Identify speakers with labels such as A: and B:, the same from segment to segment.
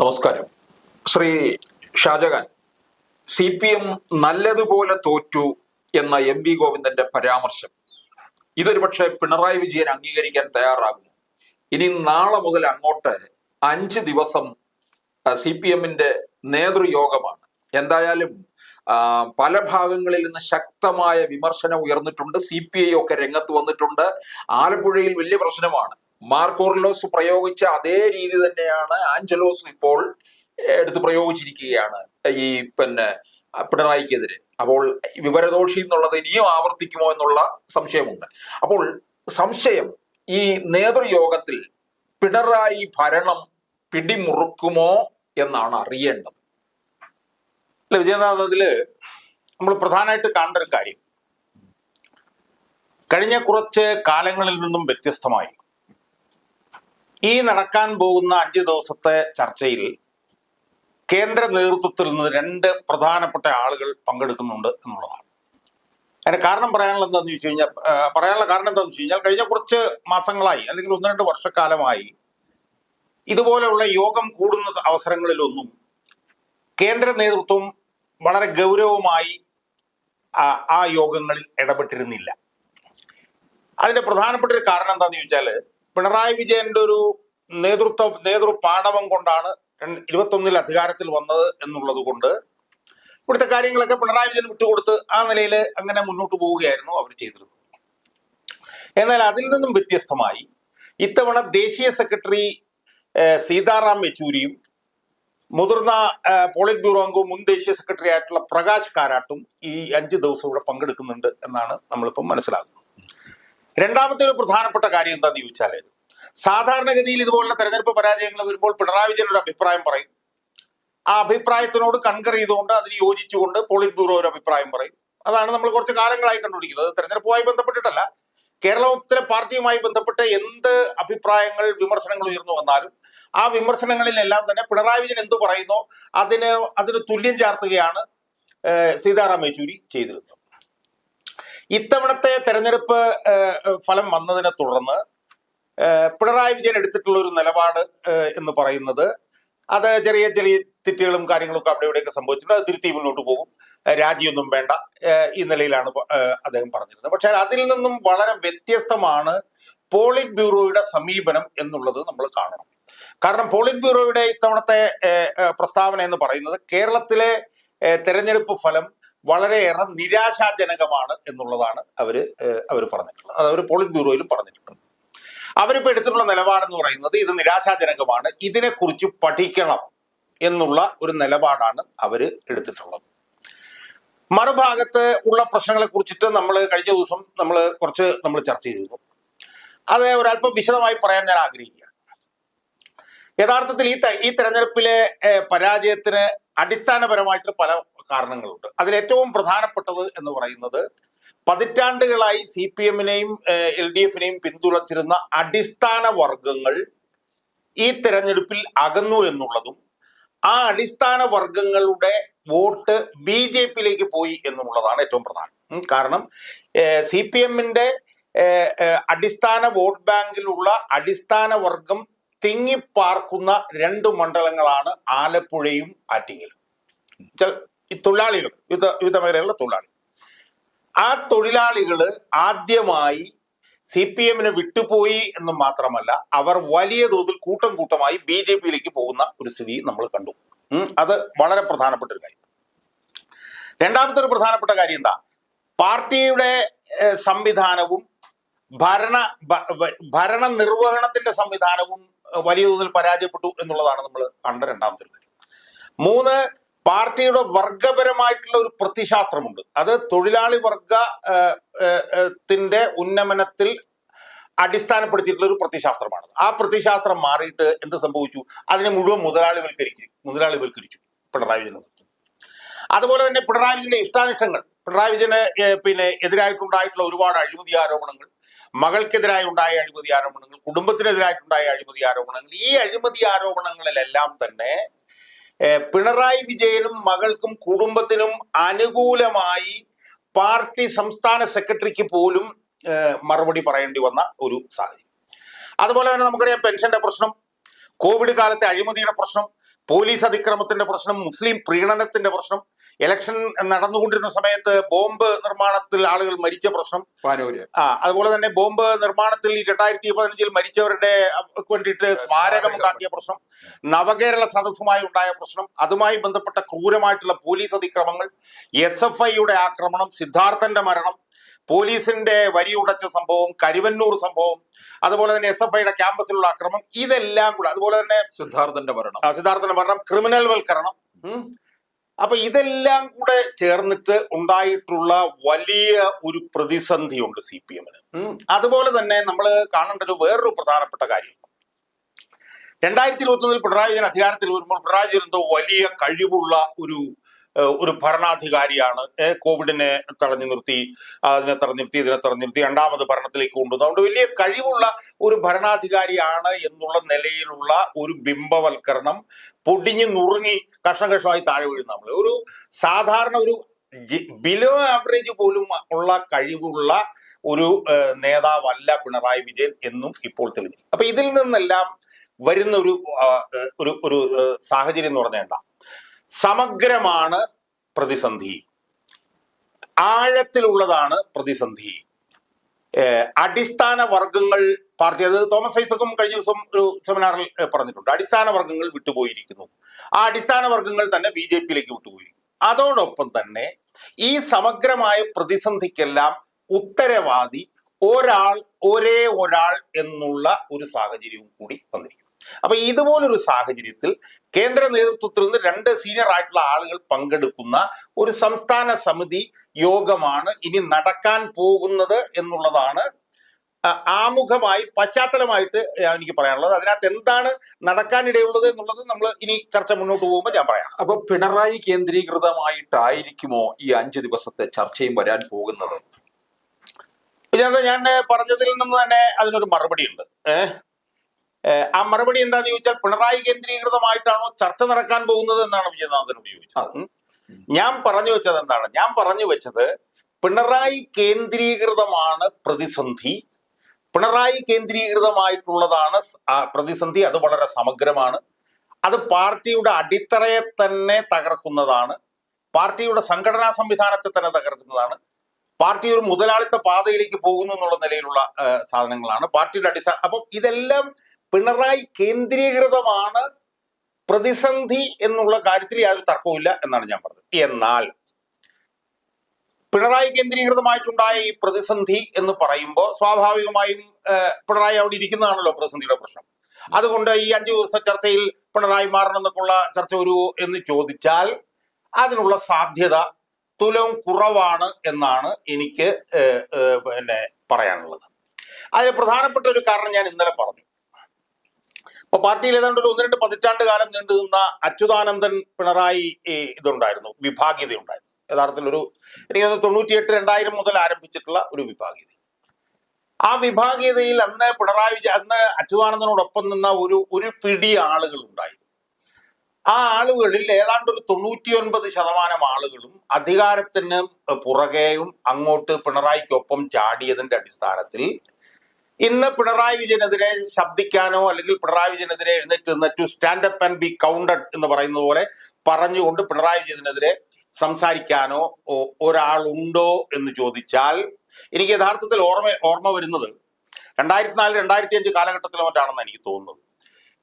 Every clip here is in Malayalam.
A: നമസ്കാരം. Shri Shajahan C P M നല്ലതുപോലെ തോറ്റു എന്ന എം വി ഗോവിന്ദന്റെ പരാമർശം. ഇതൊരു പക്ഷേ പിണറായി വിജയൻ അംഗീകരിക്കാൻ തയ്യാറാകുന്നു. ഇനി നാളെ മുതൽ അങ്ങോട്ട് അഞ്ച് ദിവസം സി പി എമ്മിന്റെ നേതൃയോഗമാണ്. എന്തായാലും പല ഭാഗങ്ങളിൽ നിന്ന് ശക്തമായ വിമർശനം ഉയർന്നിട്ടുണ്ട്. സി പി ഐ ഒക്കെ രംഗത്ത് വന്നിട്ടുണ്ട്. ആലപ്പുഴയിൽ വലിയ പ്രശ്നമാണ്. മാർക്കോർലോസ് പ്രയോഗിച്ച അതേ രീതി തന്നെയാണ് ആഞ്ചലോസ് ഇപ്പോൾ എടുത്ത് പ്രയോഗിച്ചിരിക്കുകയാണ്. ഈ പിന്നെ പിണറായിക്കെതിരെ. അപ്പോൾ വിവരദോഷി എന്നുള്ളത് ഇനിയും ആവർത്തിക്കുമോ എന്നുള്ള സംശയമുണ്ട്. അപ്പോൾ സംശയം ഈ നേതൃയോഗത്തിൽ പിണറായി ഭരണം പിടിമുറുക്കുമോ എന്നാണ് അറിയേണ്ടത്.
B: അല്ല വിജയനാഥ് അതിൽ നമ്മൾ പ്രധാനമായിട്ട് കാണേണ്ട ഒരു കാര്യം. കഴിഞ്ഞ കുറച്ച് കാലങ്ങളിൽ നിന്നും വ്യത്യസ്തമായി ഈ നടക്കാൻ പോകുന്ന അഞ്ച് ദിവസത്തെ ചർച്ചയിൽ കേന്ദ്ര നേതൃത്വത്തിൽ നിന്ന് രണ്ട് പ്രധാനപ്പെട്ട ആളുകൾ പങ്കെടുക്കുന്നുണ്ട് എന്നുള്ളതാണ്. അതിന് കാരണം പറയാനുള്ള എന്താണെന്ന് ചോദിച്ചു കഴിഞ്ഞാൽ പറയാനുള്ള കാരണം എന്താണെന്ന് വെച്ച് കഴിഞ്ഞാൽ കഴിഞ്ഞ കുറച്ച് മാസങ്ങളായി അല്ലെങ്കിൽ ഒന്ന് രണ്ട് വർഷക്കാലമായി ഇതുപോലെയുള്ള യോഗം കൂടുന്ന അവസരങ്ങളിലൊന്നും കേന്ദ്ര നേതൃത്വം വളരെ ഗൗരവമായി ആ- ആ യോഗങ്ങളിൽ ഇടപെട്ടിരുന്നില്ല. അതിന്റെ പ്രധാനപ്പെട്ട ഒരു കാരണം എന്താണെന്ന് ചോദിച്ചാൽ പിണറായി വിജയന്റെ ഒരു നേതൃത്വ നേതൃ പാടവം കൊണ്ടാണ് ഇരുപത്തൊന്നിൽ അധികാരത്തിൽ വന്നത് എന്നുള്ളത് കൊണ്ട് ഇവിടുത്തെ കാര്യങ്ങളൊക്കെ പിണറായി വിജയൻ വിട്ടുകൊടുത്ത് ആ നിലയിൽ അങ്ങനെ മുന്നോട്ട് പോവുകയായിരുന്നു അവർ ചെയ്തിരുന്നത്. എന്നാൽ അതിൽ നിന്നും വ്യത്യസ്തമായി ഇത്തവണ ദേശീയ സെക്രട്ടറി സീതാറാം യെച്ചൂരിയും മുതിർന്ന പോളിറ്റ് ബ്യൂറോ അംഗവും മുൻ ദേശീയ സെക്രട്ടറി ആയിട്ടുള്ള പ്രകാശ് കാരാട്ടും ഈ അഞ്ച് ദിവസം ഇവിടെ പങ്കെടുക്കുന്നുണ്ട് എന്നാണ് നമ്മളിപ്പം മനസ്സിലാകുന്നത് രണ്ടാമത്തെ ഒരു പ്രധാനപ്പെട്ട കാര്യം എന്താണെന്ന് ചോദിച്ചാൽ സാധാരണഗതിയിൽ ഇതുപോലുള്ള തെരഞ്ഞെടുപ്പ് പരാജയങ്ങൾ വരുമ്പോൾ പിണറായി വിജയൻ ഒരു അഭിപ്രായം പറയും. ആ അഭിപ്രായത്തിനോട് കൺകർ ചെയ്തുകൊണ്ട് അതിന് യോജിച്ചുകൊണ്ട് പോളിറ്റ് ബ്യൂറോ ഒരു അഭിപ്രായം പറയും. അതാണ് നമ്മൾ കുറച്ച് കാലങ്ങളായി കണ്ടുപിടിക്കുന്നത് തെരഞ്ഞെടുപ്പുമായി ബന്ധപ്പെട്ടിട്ടല്ല. കേരളത്തിലെ പാർട്ടിയുമായി ബന്ധപ്പെട്ട് എന്ത് അഭിപ്രായങ്ങൾ വിമർശനങ്ങൾ ഉയർന്നു വന്നാലും ആ വിമർശനങ്ങളിലെല്ലാം തന്നെ പിണറായി വിജയൻ എന്ത് പറയുന്നോ അതിന് അതിന് തുല്യം ചാർത്തുകയാണ് സീതാറാം യെച്ചൂരി ചെയ്തിരുന്നത്. ഇത്തവണത്തെ തെരഞ്ഞെടുപ്പ് ഫലം വന്നതിനെ തുടർന്ന് പിണറായി വിജയൻ എടുത്തിട്ടുള്ള ഒരു നിലപാട് എന്ന് പറയുന്നത് അത് ചെറിയ ചെറിയ തെറ്റുകളും കാര്യങ്ങളൊക്കെ അവിടെ ഇവിടെയൊക്കെ സംഭവിച്ചിട്ടുണ്ട്. അത് തിരുത്തി മുന്നോട്ട് പോകും. രാജിയൊന്നും വേണ്ട ഈ നിലയിലാണ് അദ്ദേഹം പറഞ്ഞിരുന്നത്. പക്ഷേ അതിൽ നിന്നും വളരെ വ്യത്യസ്തമാണ് പോളിറ്റ് ബ്യൂറോയുടെ സമീപനം എന്നുള്ളത് നമ്മൾ കാണണം. കാരണം പോളിറ്റ് ബ്യൂറോയുടെ ഇത്തവണത്തെ പ്രസ്താവന എന്ന് പറയുന്നത് കേരളത്തിലെ തെരഞ്ഞെടുപ്പ് ഫലം വളരെയേറെ നിരാശാജനകമാണ് എന്നുള്ളതാണ് അവർ അവർ പറഞ്ഞിട്ടുള്ളത്. അത് അവർ പോളിറ്റ് ബ്യൂറോയിലും പറഞ്ഞിട്ടുണ്ട്. അവരിപ്പോൾ എടുത്തിട്ടുള്ള നിലപാടെന്ന് പറയുന്നത് ഇത് നിരാശാജനകമാണ് ഇതിനെക്കുറിച്ച് പഠിക്കണം എന്നുള്ള ഒരു നിലപാടാണ് അവർ എടുത്തിട്ടുള്ളത്. മറുഭാഗത്ത് ഉള്ള പ്രശ്നങ്ങളെ കുറിച്ചിട്ട് നമ്മൾ കഴിഞ്ഞ ദിവസം നമ്മൾ കുറച്ച് നമ്മൾ ചർച്ച ചെയ്തിരുന്നു. അത് ഒരല്പം വിശദമായി പറയാൻ ഞാൻ ആഗ്രഹിക്കുകയാണ്. യഥാർത്ഥത്തിൽ ഈ ഈ തെരഞ്ഞെടുപ്പിലെ പരാജയത്തിന് അടിസ്ഥാനപരമായിട്ട് പല കാരണങ്ങളുണ്ട്. അതിൽ ഏറ്റവും പ്രധാനപ്പെട്ടത് എന്ന് പറയുന്നത് പതിറ്റാണ്ടുകളായി സി പി എമ്മിനെയും എൽ ഡി എഫിനെയും പിന്തുണച്ചിരുന്ന അടിസ്ഥാന വർഗങ്ങൾ ഈ തെരഞ്ഞെടുപ്പിൽ അകന്നു എന്നുള്ളതും ആ അടിസ്ഥാന വർഗങ്ങളുടെ വോട്ട് ബി ജെ പിയിലേക്ക് പോയി എന്നുള്ളതാണ് ഏറ്റവും പ്രധാനം. കാരണം സി പി എമ്മിന്റെ അടിസ്ഥാന വോട്ട് ബാങ്കിലുള്ള അടിസ്ഥാന വർഗം തിങ്ങിപ്പാർക്കുന്ന രണ്ട് മണ്ഡലങ്ങളാണ് ആലപ്പുഴയും ആറ്റിങ്ങലും. ഈ തൊഴിലാളികൾ യുദ്ധ യുദ്ധ മേഖലയിലുള്ള തൊഴിലാളികൾ ആ തൊഴിലാളികൾ ആദ്യമായി സി പി എമ്മിന് വിട്ടുപോയി എന്ന് മാത്രമല്ല അവർ വലിയ തോതിൽ കൂട്ടം കൂട്ടമായി ബി ജെ പിയിലേക്ക് പോകുന്ന ഒരു സ്ഥിതി നമ്മൾ കണ്ടു. അത് വളരെ പ്രധാനപ്പെട്ട ഒരു കാര്യം. രണ്ടാമത്തെ ഒരു പ്രധാനപ്പെട്ട കാര്യം എന്താ? പാർട്ടിയുടെ സംവിധാനവും ഭരണ ഭരണ നിർവഹണത്തിന്റെ സംവിധാനവും വലിയ തോതിൽ പരാജയപ്പെട്ടു എന്നുള്ളതാണ് നമ്മൾ കണ്ട രണ്ടാമത്തെ കാര്യം. മൂന്ന് പാർട്ടിയുടെ വർഗപരമായിട്ടുള്ള ഒരു പ്രതിശാസ്ത്രമുണ്ട്. അത് തൊഴിലാളി വർഗ ത്തിന്റെ ഉന്നമനത്തിൽ അടിസ്ഥാനപ്പെടുത്തിയിട്ടുള്ള ഒരു പ്രതിശാസ്ത്രമാണ്. ആ പ്രതിശാസ്ത്രം മാറിയിട്ട് എന്ത് സംഭവിച്ചു? അതിനെ മുഴുവൻ മുതലാളി മുതലാളിവൽക്കരിച്ചു മുതലാളിവൽക്കരിച്ചു പിണറായി വിജയൻ. അതുപോലെ തന്നെ പിണറായി വിജയന്റെ ഇഷ്ടാനിഷ്ടങ്ങൾ പിണറായി വിജയന് പിന്നെ എതിരായിട്ടുണ്ടായിട്ടുള്ള ഒരുപാട് അഴിമതി ആരോപണങ്ങൾ മകൾക്കെതിരായി ഉണ്ടായ അഴിമതി ആരോപണങ്ങൾ കുടുംബത്തിനെതിരായിട്ടുണ്ടായ അഴിമതി ആരോപണങ്ങൾ ഈ അഴിമതി ആരോപണങ്ങളിലെല്ലാം തന്നെ പിണറായി വിജയനും മകൾക്കും കുടുംബത്തിനും അനുകൂലമായി പാർട്ടി സംസ്ഥാന സെക്രട്ടറിക്ക് പോലും മറുപടി പറയേണ്ടി വന്ന ഒരു സാഹചര്യം. അതുപോലെ തന്നെ നമുക്കറിയാം പെൻഷന്റെ പ്രശ്നം കോവിഡ് കാലത്തെ അഴിമതിയുടെ പ്രശ്നം പോലീസ് അതിക്രമത്തിന്റെ പ്രശ്നം മുസ്ലിം പ്രീണനത്തിന്റെ പ്രശ്നം ഇലക്ഷൻ നടന്നുകൊണ്ടിരുന്ന സമയത്ത് ബോംബ് നിർമ്മാണത്തിൽ ആളുകൾ മരിച്ച പ്രശ്നം.
A: പാനൂര്.
B: ആ അതുപോലെ തന്നെ ബോംബ് നിർമ്മാണത്തിൽ ഈ രണ്ടായിരത്തി പതിനഞ്ചിൽ മരിച്ചവരുടെ വേണ്ടിയിട്ട് സ്മാരകം ഉണ്ടാക്കിയ പ്രശ്നം. നവകേരള സദസ്സുമായി ഉണ്ടായ പ്രശ്നം. അതുമായി ബന്ധപ്പെട്ട ക്രൂരമായിട്ടുള്ള പോലീസ് അതിക്രമങ്ങൾ. എസ് എഫ് ഐയുടെ ആക്രമണം സിദ്ധാർത്ഥന്റെ മരണം പോലീസിന്റെ വരിയുടച്ച സംഭവം കരുവന്നൂർ സംഭവം അതുപോലെ തന്നെ എസ് എഫ് ഐയുടെ ക്യാമ്പസിലുള്ള ആക്രമണം ഇതെല്ലാം കൂടെ അതുപോലെ തന്നെ
A: സിദ്ധാർത്ഥന്റെ മരണം.
B: സിദ്ധാർത്ഥന്റെ മരണം ക്രിമിനൽ വൽക്കരണം. അപ്പൊ ഇതെല്ലാം കൂടെ ചേർന്നിട്ട് ഉണ്ടായിട്ടുള്ള വലിയ ഒരു പ്രതിസന്ധിയുണ്ട് സി പി എമ്മിന്. അതുപോലെ തന്നെ നമ്മൾ കാണേണ്ട ഒരു വേറൊരു പ്രധാനപ്പെട്ട കാര്യം. രണ്ടായിരത്തി ഇരുപത്തി ഒന്നിൽ പിണറായി വിജയൻ അധികാരത്തിൽ വരുമ്പോൾ പിണറായി വിജയൻ എന്തോ വലിയ കഴിവുള്ള ഒരു ഒരു ഭരണാധികാരിയാണ്. കോവിഡിനെ തടഞ്ഞു നിർത്തി അതിനെ തടഞ്ഞു നിർത്തി ഇതിനെ തടഞ്ഞു നിർത്തി രണ്ടാമത് ഭരണത്തിലേക്ക് കൊണ്ടുവന്നു. അതുകൊണ്ട് വലിയ കഴിവുള്ള ഒരു ഭരണാധികാരിയാണ് എന്നുള്ള നിലയിലുള്ള ഒരു ബിംബവൽക്കരണം പൊടിഞ്ഞു നുറുങ്ങി കഷ്ണം കഷ്ണമായി താഴെ വീഴുന്ന നമ്മൾ ഒരു സാധാരണ ഒരു ബിലോ ആവറേജ് പോലും ഉള്ള കഴിവുള്ള ഒരു നേതാവല്ല പിണറായി വിജയൻ എന്നും ഇപ്പോൾ തെളിഞ്ഞു അപ്പൊ ഇതിൽ നിന്നെല്ലാം വരുന്ന ഒരു ഒരു സാഹചര്യം എന്ന് പറഞ്ഞാൽ എന്താ? സമഗ്രമാണ് പ്രതിസന്ധി. ആഴത്തിലുള്ളതാണ് പ്രതിസന്ധി. അടിസ്ഥാന വർഗങ്ങൾ പാർട്ടി അത് തോമസ് ഐസക്കും കഴിഞ്ഞ ദിവസം ഒരു സെമിനാറിൽ പറഞ്ഞിട്ടുണ്ട്. അടിസ്ഥാന വർഗങ്ങൾ വിട്ടുപോയിരിക്കുന്നു. ആ അടിസ്ഥാന വർഗങ്ങൾ തന്നെ ബി ജെ പിയിലേക്ക് വിട്ടുപോയിരിക്കുന്നു. അതോടൊപ്പം തന്നെ ഈ സമഗ്രമായ പ്രതിസന്ധിക്കെല്ലാം ഉത്തരവാദി ഒരാൾ ഒരേ ഒരാൾ എന്നുള്ള ഒരു സാഹചര്യവും കൂടി വന്നിരിക്കുന്നു. അപ്പൊ ഇതുപോലൊരു സാഹചര്യത്തിൽ കേന്ദ്ര നേതൃത്വത്തിൽ നിന്ന് രണ്ട് സീനിയർ ആയിട്ടുള്ള ആളുകൾ പങ്കെടുക്കുന്ന ഒരു സംസ്ഥാന സമിതി യോഗമാണ് ഇനി നടക്കാൻ പോകുന്നത് എന്നുള്ളതാണ് ആമുഖമായി പശ്ചാത്തലമായിട്ട് എനിക്ക് പറയാനുള്ളത്. അതിനകത്ത് എന്താണ് നടക്കാനിടയുള്ളത് എന്നുള്ളത് നമ്മൾ ഇനി ചർച്ച മുന്നോട്ട് പോകുമ്പോൾ ഞാൻ പറയാം.
A: അപ്പൊ പിണറായി കേന്ദ്രീകൃതമായിട്ടായിരിക്കുമോ ഈ അഞ്ചു ദിവസത്തെ ചർച്ചയും വരാൻ പോകുന്നത്?
B: ഞാൻ പറഞ്ഞതിൽ നിന്ന് തന്നെ അതിനൊരു മറുപടി ഉണ്ട് ഏഹ് ആ മറുപടി എന്താന്ന് ചോദിച്ചാൽ പിണറായി കേന്ദ്രീകൃതമായിട്ടാണോ ചർച്ച നടക്കാൻ പോകുന്നത് എന്നാണ് വിജയനാഥനോട് ചോദിച്ചത്. ഞാൻ പറഞ്ഞു വെച്ചത് എന്താണ്? ഞാൻ പറഞ്ഞു വെച്ചത് പിണറായി കേന്ദ്രീകൃതമാണ് പ്രതിസന്ധി. പിണറായി കേന്ദ്രീകൃതമായിട്ടുള്ളതാണ് പ്രതിസന്ധി. അത് വളരെ സമഗ്രമാണ്. അത് പാർട്ടിയുടെ അടിത്തറയെ തന്നെ തകർക്കുന്നതാണ്. പാർട്ടിയുടെ സംഘടനാ സംവിധാനത്തെ തന്നെ തകർക്കുന്നതാണ്. പാർട്ടി ഒരു മുതലാളിത്ത പാതയിലേക്ക് പോകുന്നു എന്നുള്ള നിലയിലുള്ള സാധനങ്ങളാണ്. പാർട്ടിയുടെ അടിസ്ഥാന അപ്പം ഇതെല്ലാം പിണറായി കേന്ദ്രീകൃതമാണ് പ്രതിസന്ധി എന്നുള്ള കാര്യത്തിൽ യാതൊരു തർക്കവുമില്ല എന്നാണ് ഞാൻ പറഞ്ഞത്. എന്നാൽ പിണറായി കേന്ദ്രീകൃതമായിട്ടുണ്ടായ ഈ പ്രതിസന്ധി എന്ന് പറയുമ്പോൾ സ്വാഭാവികമായും പിണറായി അവിടെ ഇരിക്കുന്നതാണല്ലോ പ്രതിസന്ധിയുടെ പ്രശ്നം. അതുകൊണ്ട് ഈ അഞ്ചു ദിവസത്തെ ചർച്ചയിൽ പിണറായി മാറണം എന്നൊക്കെയുള്ള ചർച്ച ഒരു എന്ന് ചോദിച്ചാൽ അതിനുള്ള സാധ്യത തുലവും കുറവാണ് എന്നാണ് എനിക്ക് പിന്നെ പറയാനുള്ളത്. അതിന് പ്രധാനപ്പെട്ട ഒരു കാരണം ഞാൻ ഇന്നലെ പറഞ്ഞു. ഇപ്പൊ പാർട്ടിയിൽ ഏതാണ്ട് ഒരു ഒന്ന് രണ്ട് പതിറ്റാണ്ട് കാലം നീണ്ടു നിന്ന അച്യുതാനന്ദൻ പിണറായി ഇതുണ്ടായിരുന്നു വിഭാഗീയത ഉണ്ടായിരുന്നു. യഥാർത്ഥത്തിൽ ഒരു എനിക്ക് തൊണ്ണൂറ്റിയെട്ട് രണ്ടായിരം മുതൽ ആരംഭിച്ചിട്ടുള്ള ഒരു വിഭാഗീയത. ആ വിഭാഗീയതയിൽ അന്ന് പിണറായി വിജയ അന്ന് അച്യുതാനന്ദനോടൊപ്പം നിന്ന ഒരു ഒരു പിടി ആളുകൾ ഉണ്ടായിരുന്നു. ആ ആളുകളിൽ ഏതാണ്ട് ഒരു തൊണ്ണൂറ്റിയൊൻപത് ശതമാനം ആളുകളും അധികാരത്തിന് പുറകെയും അങ്ങോട്ട് പിണറായിക്കൊപ്പം ചാടിയതിന്റെ അടിസ്ഥാനത്തിൽ ഇന്ന് പിണറായി വിജയനെതിരെ ശബ്ദിക്കാനോ അല്ലെങ്കിൽ പിണറായി വിജയനെതിരെ എഴുന്നേറ്റ് നിന്ന് to stand up and be counted എന്ന് പറയുന്നത് പോലെ പറഞ്ഞുകൊണ്ട് പിണറായി വിജയനെതിരെ സംസാരിക്കാനോ ഒരാളുണ്ടോ എന്ന് ചോദിച്ചാൽ എനിക്ക് യഥാർത്ഥത്തിൽ ഓർമ്മ ഓർമ്മ വരുന്നത് രണ്ടായിരത്തി നാല് രണ്ടായിരത്തി അഞ്ച് കാലഘട്ടത്തിലോ മറ്റാണെന്ന് എനിക്ക് തോന്നുന്നത്.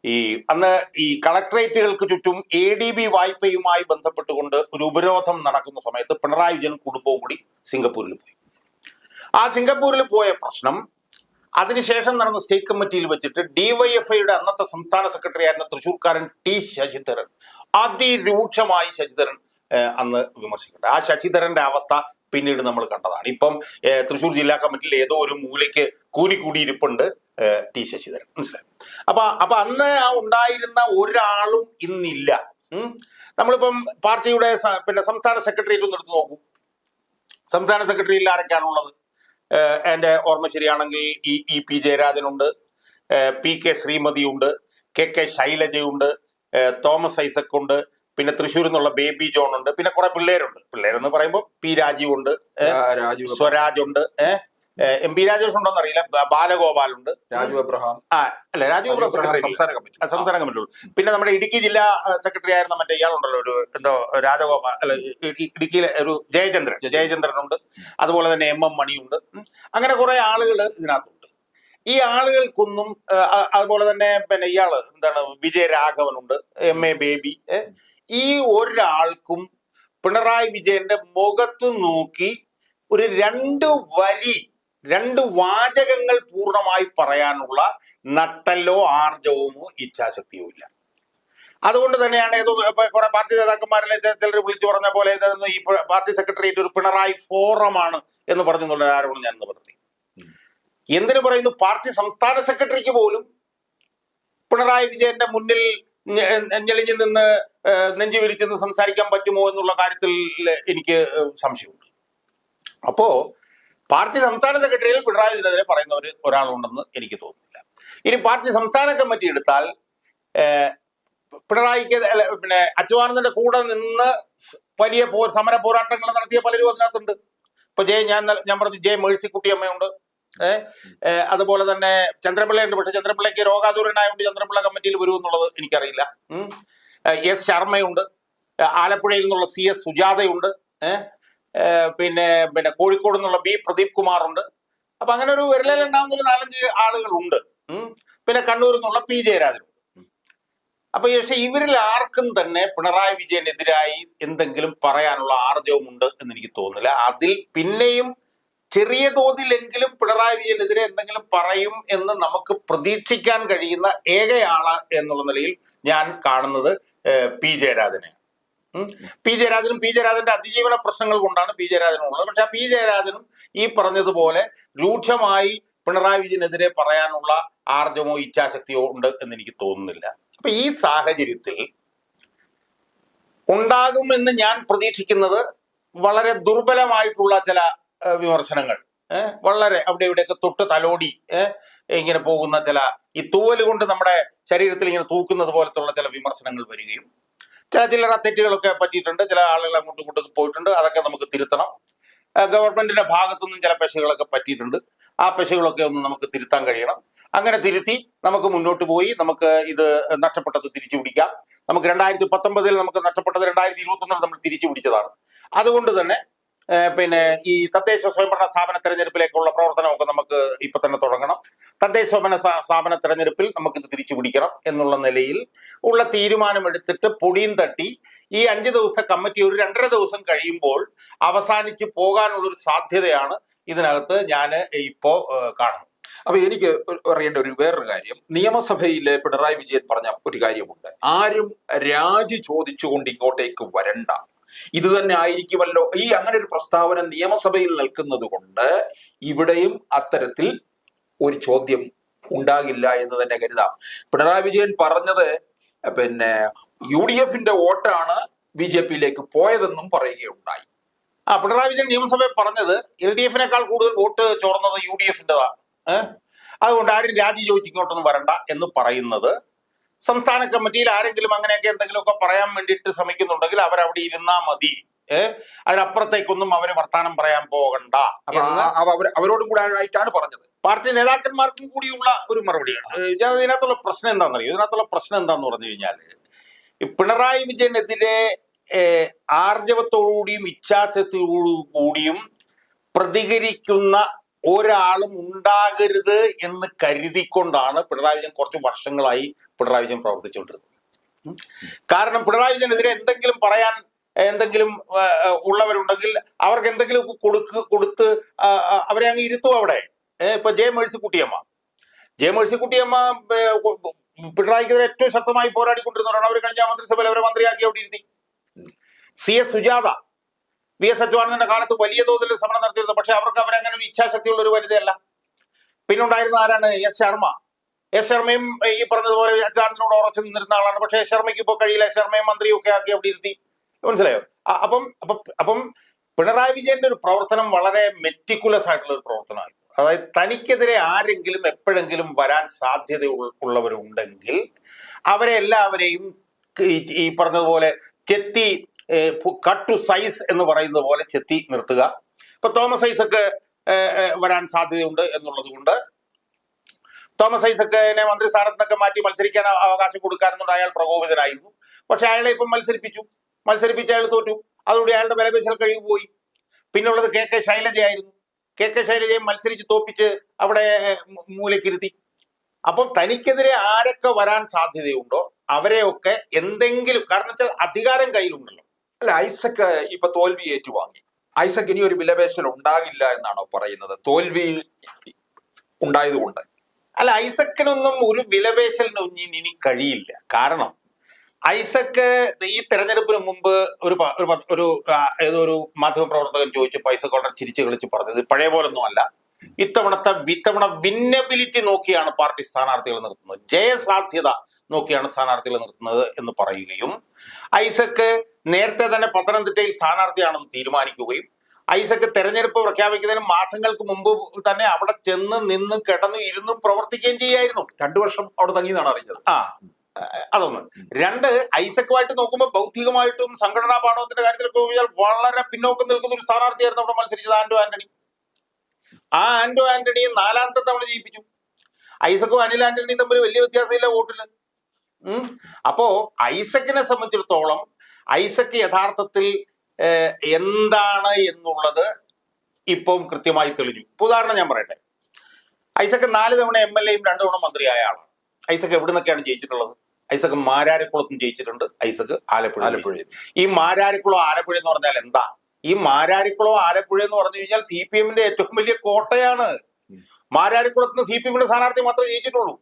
B: ഈ അന്ന് ഈ കളക്ടറേറ്റുകൾക്ക് ചുറ്റും എ ഡി ബി വായ്പയുമായി ബന്ധപ്പെട്ടുകൊണ്ട് ഒരു ഉപരോധം നടക്കുന്ന സമയത്ത് പിണറായി വിജയൻ കുടുംബവും കൂടി സിംഗപ്പൂരിൽ പോയി. ആ സിംഗപ്പൂരിൽ പോയ പ്രശ്നം അതിനുശേഷം നടന്ന സ്റ്റേറ്റ് കമ്മിറ്റിയിൽ വെച്ചിട്ട് ഡിവൈഎഫ്ഐയുടെ അന്നത്തെ സംസ്ഥാന സെക്രട്ടറി ആയിരുന്ന തൃശൂർക്കാരൻ ടി ശശിധരൻ അതിരൂക്ഷമായി ശശിധരൻ അന്ന് വിമർശിക്കുന്നുണ്ട് ആ ശശിധരന്റെ അവസ്ഥ പിന്നീട് നമ്മൾ കണ്ടതാണ്. ഇപ്പം തൃശൂർ ജില്ലാ കമ്മിറ്റിയിൽ ഏതോ ഒരു മൂലയ്ക്ക് കൂലിക്കൂടിയിരിപ്പുണ്ട് ടി ശശിധരൻ. മനസ്സിലായി? അപ്പൊ അപ്പൊ അന്ന് ആ ഉണ്ടായിരുന്ന ഒരാളും ഇന്നില്ല. നമ്മളിപ്പം പാർട്ടിയുടെ പിന്നെ സംസ്ഥാന സെക്രട്ടേറിയറ്റ് ഒന്ന് എടുത്ത് നോക്കൂ. സംസ്ഥാന സെക്രട്ടറിയിൽ ആരൊക്കെയാണുള്ളത്? എന്റെ ഓർമ്മ ശരിയാണെങ്കിൽ ഇ ഇ പി ജയരാജനുണ്ട്. പി കെ ശ്രീമതിയുണ്ട്. കെ കെ ശൈലജയുണ്ട്. തോമസ് ഐസക് ഉണ്ട് പിന്നെ തൃശ്ശൂരിൽ നിന്നുള്ള ബേബി ജോൺ ഉണ്ട് പിന്നെ കുറെ പിള്ളേരുണ്ട്. പിള്ളേരെന്ന് പറയുമ്പോൾ പി രാജീവ് ഉണ്ട് സ്വരാജ് ഉണ്ട് ഏഹ് എം പി രാജേഷ് ഉണ്ടോന്ന് അറിയില്ല. ബാലഗോപാൽ ഉണ്ട്
A: രാജു എബ്രഹാം.
B: ആ അല്ല
A: രാജു എബ്രഹാം സംസ്ഥാന കമ്മിറ്റി.
B: സംസ്ഥാന പിന്നെ നമ്മുടെ ഇടുക്കി ജില്ലാ സെക്രട്ടറി ആയിരുന്ന മറ്റേ ഇയാളുണ്ടല്ലോ ഒരു എന്തോ രാജഗോപാൽ അല്ല ഇടുക്കിയിലെ ഒരു ജയചന്ദ്രൻ.
A: ജയചന്ദ്രൻ.
B: ഉണ്ട് അതുപോലെ തന്നെ എം എം മണിയുണ്ട്. അങ്ങനെ കുറെ ആളുകൾ ഇതിനകത്തുണ്ട്. ഈ ആളുകൾക്കൊന്നും അതുപോലെ തന്നെ പിന്നെ ഇയാൾ എന്താണ് വിജയ രാഘവനുണ്ട് എം എ ബേബി. ഈ ഒരാൾക്കും പിണറായി വിജയന്റെ മുഖത്ത് നോക്കി ഒരു രണ്ട് വരി രണ്ട് വാചകങ്ങൾ പൂർണമായി പറയാനുള്ള നട്ടല്ലോ ആർജവമോ ഇച്ഛാശക്തിയോ ഇല്ല. അതുകൊണ്ട് തന്നെയാണ് ഏതോ കുറെ പാർട്ടി നേതാക്കന്മാരിലെ ചിലർ വിളിച്ചു പറഞ്ഞ പോലെ ഈ പാർട്ടി സെക്രട്ടേറിയറ്റ് ഒരു പിണറായി ഫോറമാണ് എന്ന് പറഞ്ഞുള്ള ആരോപണം ഞാൻ ഇന്ന് നടത്തി എന്തിനു പറയുന്നു? പാർട്ടി സംസ്ഥാന സെക്രട്ടറിക്ക് പോലും പിണറായി വിജയന്റെ മുന്നിൽ ഞെളിഞ്ഞു നിന്ന് നെഞ്ചു വിരിച്ചെന്ന് സംസാരിക്കാൻ പറ്റുമോ എന്നുള്ള കാര്യത്തിൽ എനിക്ക് സംശയമുണ്ട്. അപ്പോ പാർട്ടി സംസ്ഥാന സെക്രട്ടറിയിൽ പിണറായി വിജയനെതിരെ പറയുന്ന ഒരു ഒരാളുണ്ടെന്ന് എനിക്ക് തോന്നുന്നില്ല. ഇനി പാർട്ടി സംസ്ഥാന കമ്മിറ്റി എടുത്താൽ പിണറായിക്ക് പിന്നെ അച്യുതാനന്ദന്റെ കൂടെ നിന്ന് വലിയ പോ സമര പോരാട്ടങ്ങൾ നടത്തിയ പലരും അതിനകത്തുണ്ട്. ഇപ്പൊ ജയ ഞാൻ ഞാൻ പറഞ്ഞു ജയ മേഴ്സിക്കുട്ടിയമ്മയുണ്ട് അതുപോലെ തന്നെ ചന്ദ്രപിള്ളയുണ്ട്. പക്ഷെ ചന്ദ്രപിള്ളയ്ക്ക് രോഗാതുരനായതുകൊണ്ട് ചന്ദ്രപിള്ള കമ്മിറ്റിയിൽ വരും എന്നുള്ളത് എനിക്കറിയില്ല. എസ് ശർമ്മയുണ്ട്. ആലപ്പുഴയിൽ നിന്നുള്ള സി എസ് സുജാതയുണ്ട്. ഏഹ് പിന്നെ പിന്നെ കോഴിക്കോട് നിന്നുള്ള ബി പ്രദീപ് കുമാർ ഉണ്ട് അപ്പൊ അങ്ങനെ ഒരു വിരലിലുണ്ടാവുന്ന ഒരു നാലഞ്ച് ആളുകളുണ്ട്. ഉണ്ട് പിന്നെ കണ്ണൂരിൽ നിന്നുള്ള പി ജയരാജൻ അപ്പൊ പക്ഷെ ഇവരിൽ ആർക്കും തന്നെ പിണറായി വിജയനെതിരായി എന്തെങ്കിലും പറയാനുള്ള ആർജവമുണ്ട് എന്ന് എനിക്ക് തോന്നുന്നില്ല. അതിൽ പിന്നെയും ചെറിയ തോതിലെങ്കിലും പിണറായി വിജയനെതിരെ എന്തെങ്കിലും പറയും എന്ന് നമുക്ക് പ്രതീക്ഷിക്കാൻ കഴിയുന്ന ഏകയാൾ എന്നുള്ള നിലയിൽ ഞാൻ കാണുന്നത് പി ജയരാജനെ ഉം. പി ജയരാജനും പി ജയരാജന്റെ അതിജീവന പ്രശ്നങ്ങൾ കൊണ്ടാണ് പി ജയരാജനുള്ളത് പക്ഷെ ആ പി ജയരാജനും ഈ പറഞ്ഞതുപോലെ രൂക്ഷമായി പിണറായി വിജയനെതിരെ പറയാനുള്ള ആർജമോ ഇച്ഛാശക്തിയോ ഉണ്ട് എന്ന് എനിക്ക് തോന്നുന്നില്ല. അപ്പൊ ഈ സാഹചര്യത്തിൽ ഉണ്ടാകുമെന്ന് ഞാൻ പ്രതീക്ഷിക്കുന്നത് വളരെ ദുർബലമായിട്ടുള്ള ചില വിമർശനങ്ങൾ. വളരെ അവിടെ ഇവിടെയൊക്കെ തൊട്ട് തലോടി ഇങ്ങനെ പോകുന്ന ചില ഈ തൂവൽ കൊണ്ട് നമ്മുടെ ശരീരത്തിൽ ഇങ്ങനെ തൂക്കുന്നത് പോലത്തുള്ള ചില വിമർശനങ്ങൾ വരികയും ചില ചില്ലറ തെറ്റുകളൊക്കെ പറ്റിയിട്ടുണ്ട്. ചില ആളുകൾ അങ്ങോട്ടും ഇങ്ങോട്ടും പോയിട്ടുണ്ട്. അതൊക്കെ നമുക്ക് തിരുത്തണം. ഗവൺമെന്റിന്റെ ഭാഗത്തുനിന്നും ചില പെശകളൊക്കെ പറ്റിയിട്ടുണ്ട്. ആ പെശകളൊക്കെ ഒന്ന് നമുക്ക് തിരുത്താൻ കഴിയണം. അങ്ങനെ തിരുത്തി നമുക്ക് മുന്നോട്ട് പോയി. നമുക്ക് ഇത് നഷ്ടപ്പെട്ടത് തിരിച്ചു പിടിക്കാം. നമുക്ക് രണ്ടായിരത്തി പത്തൊമ്പതിൽ നമുക്ക് നഷ്ടപ്പെട്ടത് രണ്ടായിരത്തി ഇരുപത്തൊന്നിൽ നമ്മൾ തിരിച്ചു പിടിച്ചതാണ്. അതുകൊണ്ട് തന്നെ പിന്നെ ഈ തദ്ദേശ സ്വയംഭരണ സ്ഥാപന തെരഞ്ഞെടുപ്പിലേക്കുള്ള പ്രവർത്തനമൊക്കെ നമുക്ക് ഇപ്പൊ തന്നെ തുടങ്ങണം. തദ്ദേശ സ്വയംഭരണ സ്ഥാ- സ്ഥാപന തെരഞ്ഞെടുപ്പിൽ നമുക്ക് ഇത് തിരിച്ചു പിടിക്കണം എന്നുള്ള നിലയിൽ ഉള്ള തീരുമാനമെടുത്തിട്ട് പൊടിയും തട്ടി ഈ അഞ്ച് ദിവസത്തെ കമ്മിറ്റി ഒരു രണ്ടര ദിവസം കഴിയുമ്പോൾ അവസാനിച്ച് പോകാനുള്ള ഒരു സാധ്യതയാണ് ഇതിനകത്ത് ഞാൻ ഇപ്പോ കാണുന്നത്.
A: അപ്പൊ എനിക്ക് അറിയേണ്ട ഒരു വേറൊരു കാര്യം. നിയമസഭയിലെ പിണറായി വിജയൻ പറഞ്ഞ ഒരു കാര്യമുണ്ട്. ആരും രാജി ചോദിച്ചുകൊണ്ട് ഇങ്ങോട്ടേക്ക് വരണ്ട. ഇത് തന്നെ ആയിരിക്കുമല്ലോ. ഈ അങ്ങനെ ഒരു പ്രസ്താവന നിയമസഭയിൽ നിൽക്കുന്നത് കൊണ്ട് ഇവിടെയും അത്തരത്തിൽ ഒരു ചോദ്യം ഉണ്ടാകില്ല എന്ന് തന്നെ കരുതാം. പിണറായി വിജയൻ പറഞ്ഞത് പിന്നെ യു ഡി എഫിന്റെ വോട്ടാണ് ബി ജെ പിയിലേക്ക് പോയതെന്നും പറയുകയുണ്ടായി.
B: ആ പിണറായി വിജയൻ നിയമസഭയിൽ പറഞ്ഞത് എൽ ഡി എഫിനേക്കാൾ കൂടുതൽ വോട്ട് ചോർന്നത് യു ഡി എഫിന്റെതാണ് അതുകൊണ്ട് ആരും രാജി ചോദിച്ചിങ്ങോട്ടൊന്നും വരണ്ട എന്ന് പറയുന്നത് സംസ്ഥാന കമ്മിറ്റിയിൽ ആരെങ്കിലും അങ്ങനെയൊക്കെ എന്തെങ്കിലുമൊക്കെ പറയാൻ വേണ്ടിയിട്ട് ശ്രമിക്കുന്നുണ്ടെങ്കിൽ അവരവിടെ ഇരുന്നാ മതി. ഏഹ് അതിനപ്പുറത്തേക്കൊന്നും അവർ വർത്താനം പറയാൻ പോകണ്ട
A: അവരോടും കൂടെ ആയിട്ടാണ് പറഞ്ഞത്.
B: പാർട്ടി നേതാക്കന്മാർക്കും കൂടിയുള്ള ഒരു മറുപടിയാണ്. ഇതിനകത്തുള്ള പ്രശ്നം എന്താണെന്നറിയോ? ഇതിനകത്തുള്ള പ്രശ്നം എന്താന്ന് പറഞ്ഞു കഴിഞ്ഞാൽ പിണറായി വിജയനെതിരെ ആർജവത്തോടുകൂടിയും ഇച്ഛാശക്തിയോടു കൂടിയും പ്രതികരിക്കുന്ന ഒരാളും ഉണ്ടാകരുത് എന്ന് കരുതിക്കൊണ്ടാണ് പിണറായി വിജയൻ കുറച്ച് വർഷങ്ങളായി പിണറായി വിജയൻ പ്രവർത്തിച്ചുകൊണ്ടിരുന്നത്. കാരണം പിണറായി വിജയനെതിരെ എന്തെങ്കിലും പറയാൻ എന്തെങ്കിലും ഉള്ളവരുണ്ടെങ്കിൽ അവർക്ക് എന്തെങ്കിലും കൊടുക്ക് കൊടുത്ത് അവരെ അങ്ങ് ഇരുത്തും അവിടെ. ഇപ്പൊ ജെ മേഴ്സിക്കുട്ടിയമ്മ. ജെ മേഴ്സിക്കുട്ടിയമ്മ പിണറായിക്കെതിരെ ഏറ്റവും ശക്തമായി പോരാടിക്കൊണ്ടിരുന്നവരാണ് അവർ കഴിഞ്ഞ മന്ത്രിസഭയിൽ അവരെ മന്ത്രിയാക്കി അവിടെ ഇരുത്തി. C. S. Sujatha V S അച്യുതാനന്ദന്റെ കാലത്ത് വലിയ തോതിൽ സമരം നടത്തിയിരുന്നു. പക്ഷെ അവർക്ക് അവരങ്ങനെ ഒരു ഇച്ഛാശക്തിയുള്ള ഒരു വനിതയല്ല പിന്നെ ഉണ്ടായിരുന്ന ആരാണ്? എസ് ശർമ്മ. എസ് ശർമ്മയും ഈ പറഞ്ഞതുപോലെ അച്യുതാനന്ദനോട് ഉറച്ചു നിന്നിരുന്ന ആളാണ്. പക്ഷെ എസ് ശർമ്മയ്ക്ക് ഇപ്പോൾ കഴിയില്ല. ശർമ്മയും മന്ത്രിയും ഒക്കെ ആക്കി അവിടെ ഇരുത്തി. മനസ്സിലായോ? അപ്പം അപ്പം പിണറായി വിജയന്റെ ഒരു പ്രവർത്തനം വളരെ മെറ്റിക്കുലസ് ആയിട്ടുള്ള ഒരു പ്രവർത്തനമായിരുന്നു അതായത് തനിക്കെതിരെ ആരെങ്കിലും എപ്പോഴെങ്കിലും വരാൻ സാധ്യത ഉള്ളവരുണ്ടെങ്കിൽ അവരെ എല്ലാവരെയും ഈ പറഞ്ഞതുപോലെ ചെത്തി കട്ട് ടു സൈസ് എന്ന് പറയുന്നത് പോലെ ചെത്തി നിർത്തുക. ഇപ്പൊ തോമസ് ഐസക്ക് വരാൻ സാധ്യതയുണ്ട് എന്നുള്ളത് കൊണ്ട് തോമസ് ഐസക്കിനെ മന്ത്രിസ്ഥാനത്ത് നിന്നൊക്കെ മാറ്റി മത്സരിക്കാൻ അവ- അവകാശം കൊടുക്കാനെന്നുണ്ട്. അയാൾ പ്രകോപിതനായിരുന്നു. പക്ഷെ അയാളെ ഇപ്പം മത്സരിപ്പിച്ചു. മത്സരിപ്പിച്ച് അയാൾ തോറ്റു. അതോടെ അയാളുടെ വിലപേശൽ കഴിവ് പോയി. പിന്നുള്ളത് കെ കെ ശൈലജയായിരുന്നു. കെ കെ ശൈലജയെ മത്സരിച്ച് തോപ്പിച്ച് അവിടെ മൂലക്കിരുത്തി അപ്പം തനിക്കെതിരെ ആരൊക്കെ വരാൻ സാധ്യതയുണ്ടോ അവരെയൊക്കെ എന്തെങ്കിലും കാരണം വെച്ചാൽ അധികാരം കയ്യിലുണ്ടല്ലോ.
A: അല്ല ഐസക്ക് ഇപ്പൊ തോൽവി ഏറ്റുവാങ്ങി. ഐസക്ക് ഇനി ഒരു വിലപേശൽ ഉണ്ടാകില്ല എന്നാണോ പറയുന്നത്? തോൽവി ഉണ്ടായതുകൊണ്ട്.
B: അല്ല ഐസക്കിനൊന്നും ഒരു വിലപേശലിനൊന്നും ഇനി കഴിയില്ല. കാരണം ഐസക്ക് ഈ തെരഞ്ഞെടുപ്പിന് മുമ്പ് ഒരു ഒരു ഏതോ ഒരു മാധ്യമപ്രവർത്തകൻ ചോദിച്ചപ്പോൾ ഐസക് വളരെ ചിരിച്ചു കളിച്ച് പറഞ്ഞത് പഴയ പോലൊന്നും അല്ല. ഇത്തവണത്തെ ഇത്തവണ വിന്നബിലിറ്റി നോക്കിയാണ് പാർട്ടി സ്ഥാനാർത്ഥികൾ നിർത്തുന്നത്. ജയസാധ്യത നോക്കിയാണ് സ്ഥാനാർത്ഥികൾ നിർത്തുന്നത് എന്ന് പറയുകയും ഐസക്ക് നേരത്തെ തന്നെ പത്തനംതിട്ടയിൽ സ്ഥാനാർത്ഥിയാണെന്ന് തീരുമാനിക്കുകയും ഐസക്ക് തെരഞ്ഞെടുപ്പ് പ്രഖ്യാപിക്കുന്നതിന് മാസങ്ങൾക്ക് മുമ്പ് തന്നെ അവിടെ ചെന്ന് നിന്ന് കിടന്ന് ഇരുന്ന് പ്രവർത്തിക്കുകയും ചെയ്യായിരുന്നു.
A: രണ്ടു വർഷം അവിടെ തങ്ങിയെന്നാണ് അറിഞ്ഞത്.
B: ആ അതൊന്ന്. രണ്ട് ഐസക്കുമായിട്ട് നോക്കുമ്പോൾ ബൗദ്ധികമായിട്ടും സംഘടനാ പാഠവത്തിന്റെ കാര്യത്തിലൊക്കെ നോക്കിയാൽ വളരെ പിന്നോക്കം നിൽക്കുന്ന ഒരു സ്ഥാനാർത്ഥിയായിരുന്നു അവിടെ മത്സരിച്ചത് ആന്റോ ആന്റണി. ആ ആന്റോ ആന്റണിയെ നാലാമത്തെ തവണ ജയിപ്പിച്ചു. ഐസക്കും അനിൽ ആന്റണിയും തമ്മിൽ വലിയ വ്യത്യാസമില്ല വോട്ടിൽ. ഉം. അപ്പോ ഐസക്കിനെ സംബന്ധിച്ചിടത്തോളം ഐസക്ക് യഥാർത്ഥത്തിൽ എന്താണ് എന്നുള്ളത് ഇപ്പം കൃത്യമായി തെളിഞ്ഞു. ഉദാഹരണം ഞാൻ പറയട്ടെ. ഐസക്ക് നാല് തവണ എം എൽ എയും രണ്ടു തവണ മന്ത്രിയായ ആളാണ്. ഐസക്ക് എവിടെ നിന്നൊക്കെയാണ് ജയിച്ചിട്ടുള്ളത്? ഐസക്ക് മാരാരിക്കുളത്തും ജയിച്ചിട്ടുണ്ട് ഐസക്ക് ആലപ്പുഴ
A: ആലപ്പുഴ
B: ഈ മാരാരിക്കുളം ആലപ്പുഴ എന്ന് പറഞ്ഞാൽ എന്താ? ഈ മാരാരിക്കുളം ആലപ്പുഴ എന്ന് പറഞ്ഞു കഴിഞ്ഞാൽ സി പി എമ്മിന്റെ ഏറ്റവും വലിയ കോട്ടയാണ്. മാരാരിക്കുളത്ത് നിന്ന് സി പി എമ്മിന്റെ സ്ഥാനാർത്ഥി മാത്രമേ ജയിച്ചിട്ടുള്ളൂ.